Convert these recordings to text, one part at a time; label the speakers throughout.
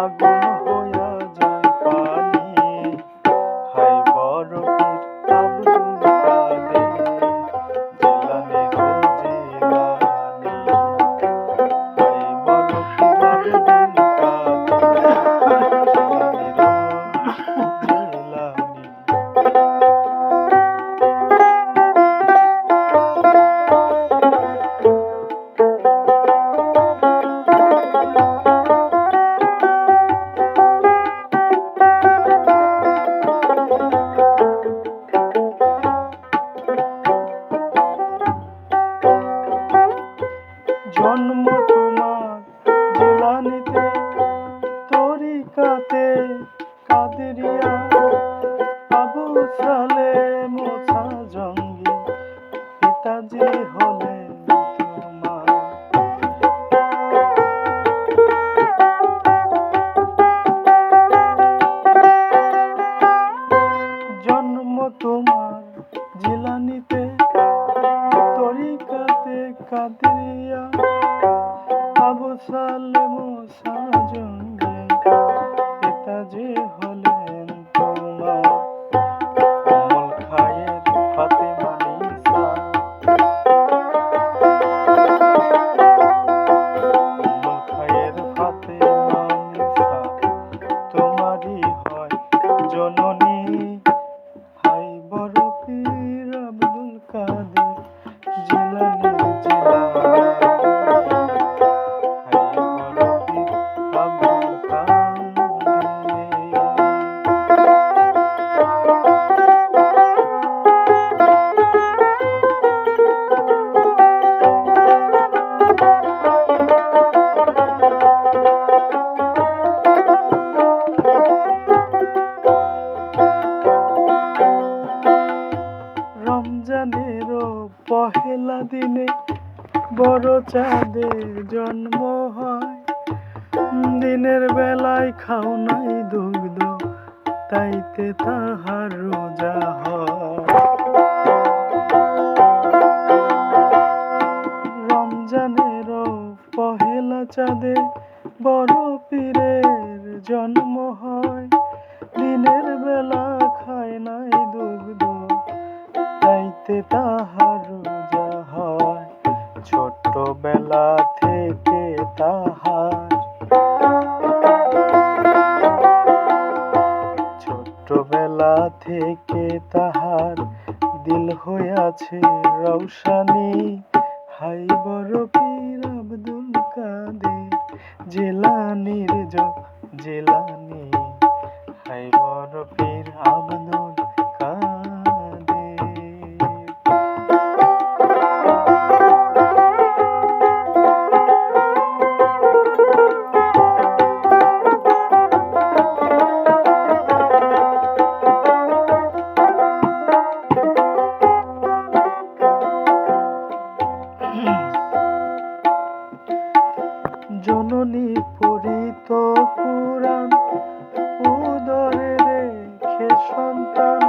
Speaker 1: আগুন হইয়া যায় পানি হাই বড় পীর তোমার জিলানিতে বড় চাঁদের জন্ম হয়। দিনের বেলায় খাও নাই দুগ্ধ, তাইতে তাহার রোজা রমজানেরও পহেলা চাঁদে বড় পীরের জন্ম হয়। দিনের বেলা খায় নাই দুগ্ধ, তাইতে তাহার ছোট্টবেলা থেকে তাহার। ছোট্টবেলা থেকে তাহার দিল হইয়াছে রৌশানি হাই বড় পীর আব্দুল কাদের, জেলানির জ জেলানি। পুরাণ সন্তান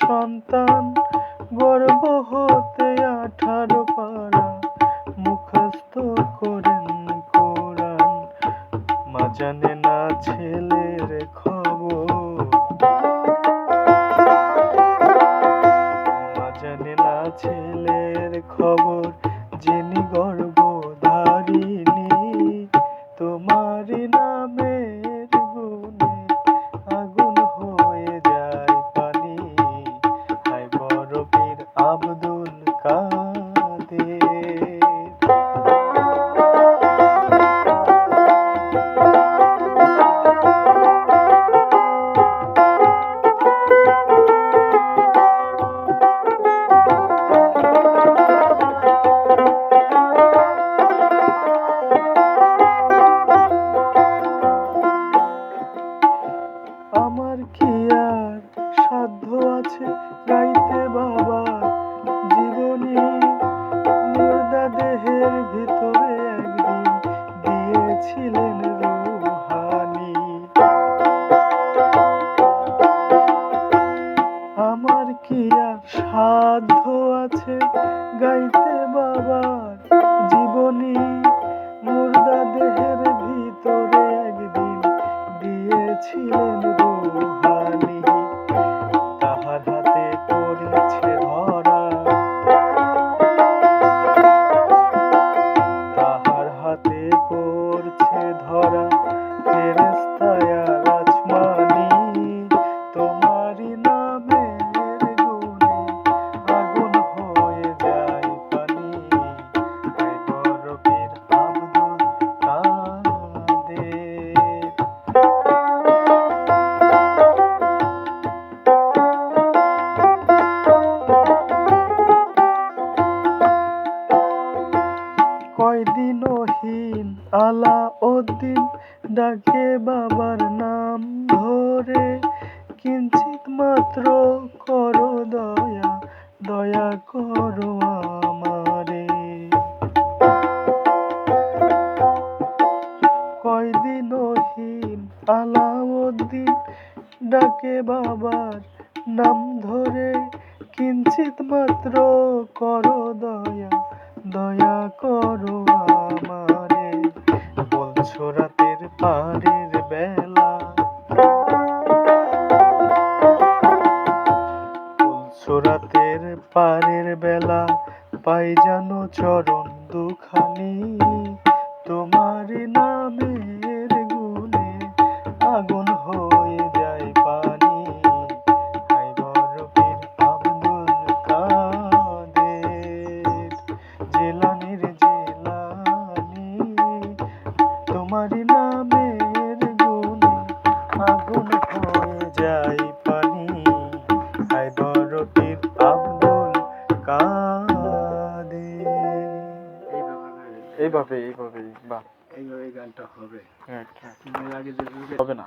Speaker 1: সন্তান গর্ব হতে আঠারো পারা মুখস্থ মা জানে না ছেলের খবর 爸爸 কয়দিনহীন আলা উদ্দিন ডাকে বাবার নাম ধরে, কিঞ্চিত মাত্র করো দয়া দয়া করো আমারে। কয়দিন কয়দিনহীন আলাউদ্দিন ডাকে বাবার নাম ধরে, কিঞ্চিত মাত্র করো দয়া দয়া করো আমারে। বলছো রাতের পারের বেলা। বলছো রাতের বেলা, পাই জানো চরণ দুখানি। তোমার নামের গুণে আগুন এইভাবে এইভাবে বা
Speaker 2: এইভাবে গানটা হবে।
Speaker 1: আচ্ছা। হবে না।